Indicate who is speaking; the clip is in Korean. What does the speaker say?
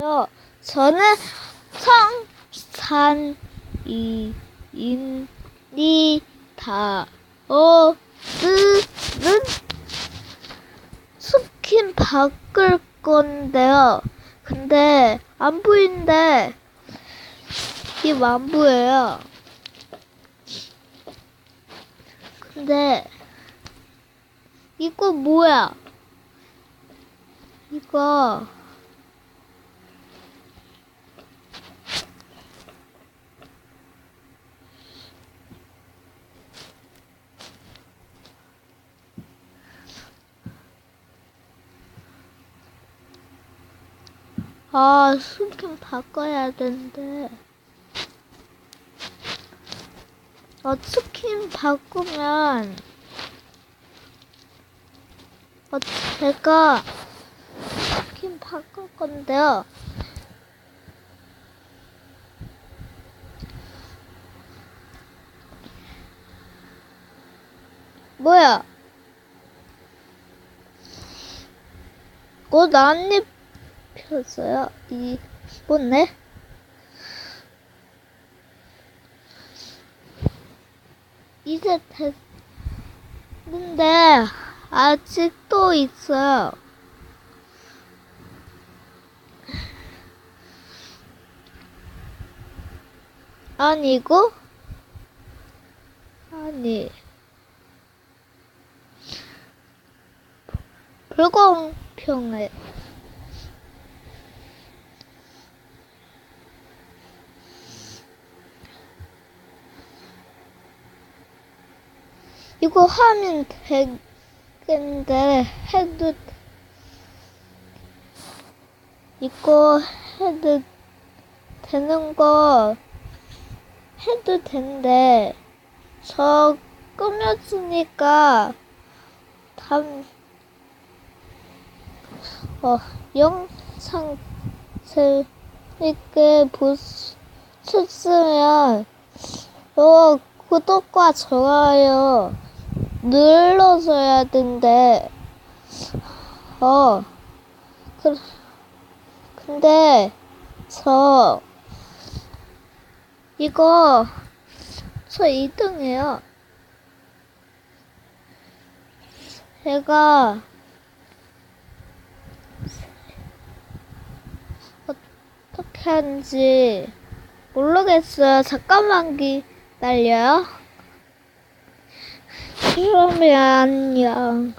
Speaker 1: 요, 저는 성산이입니다. 어, 오늘은 스킨 바꿀 건데요. 근데 안 보이는데 입안 보여요. 근데 이거 뭐야? 이거 아, 스킨 바꿔야 되는데. 어, 스킨 바꾸면, 어, 제가 스킨 바꿀 건데요. 뭐야? 꽃 안잎 폈어요. 이 뭐네? 이제 됐는데 아직 또 있어요. 아니고 아니 불공평해. 이거 하면 되겠는데 해도 이거 해도 되는 거 해도 된대. 저 꾸몄으니까 다음 어 영상 재밌게 보셨으면 어 구독과 좋아요 눌러줘야 된대. 어, 그, 근데, 저, 이거, 저 2등이에요. 제가, 어떻게 하는지 모르겠어요. 잠깐만 기다려요. 그러면 안녕.